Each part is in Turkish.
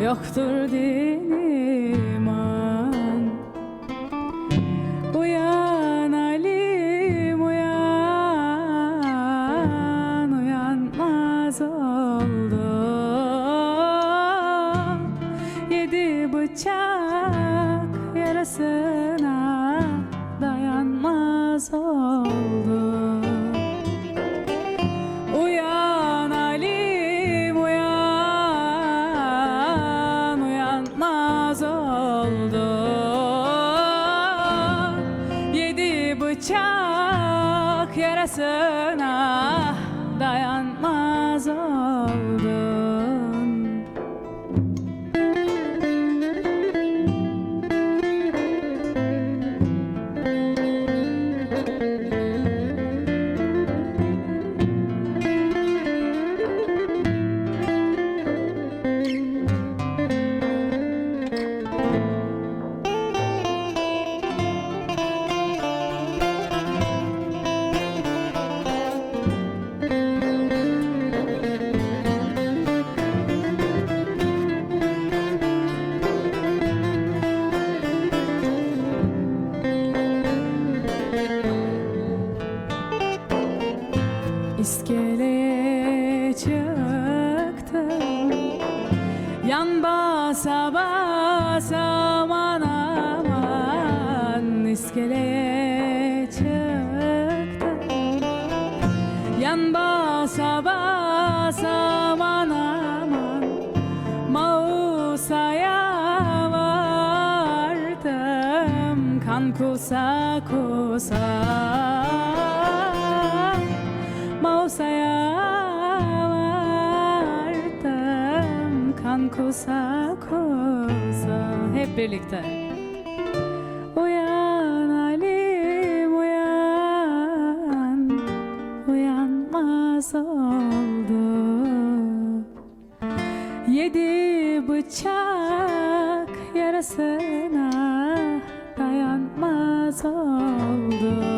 yoktur din Dayanmaz İskeleye çıktım Yan basa basa aman aman İskeleye Yan basa basa aman aman Mausa'ya Kan kusa kusa vardım Kan kusa kusa Hep birlikte. Uyan Alim uyan. Uyanmaz oldu. Yedi bıçak yarasına dayanmaz oldu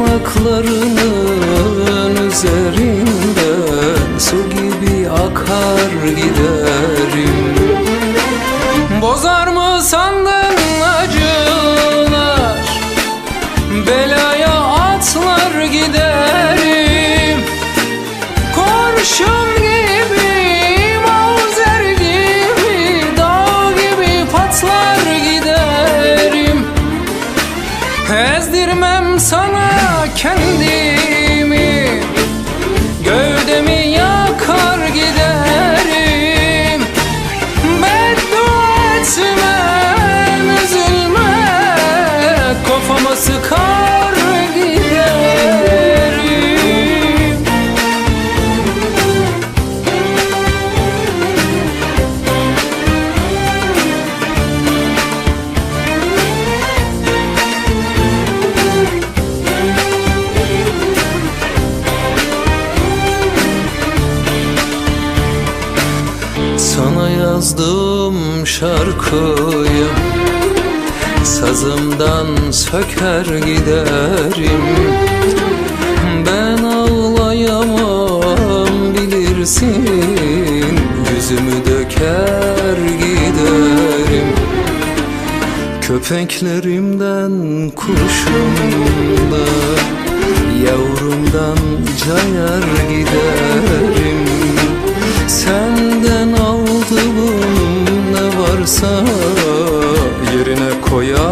Parmaklarının Sana yazdım şarkıyı. Sazımdan söker giderim. Ben ağlayamam bilirsin. Yüzümü döker giderim. Köpeklerimden kuşumda Yavrumdan cayar giderim. Senden aklımın ne varsa yerine koyar.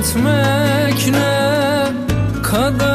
etmek ne kadar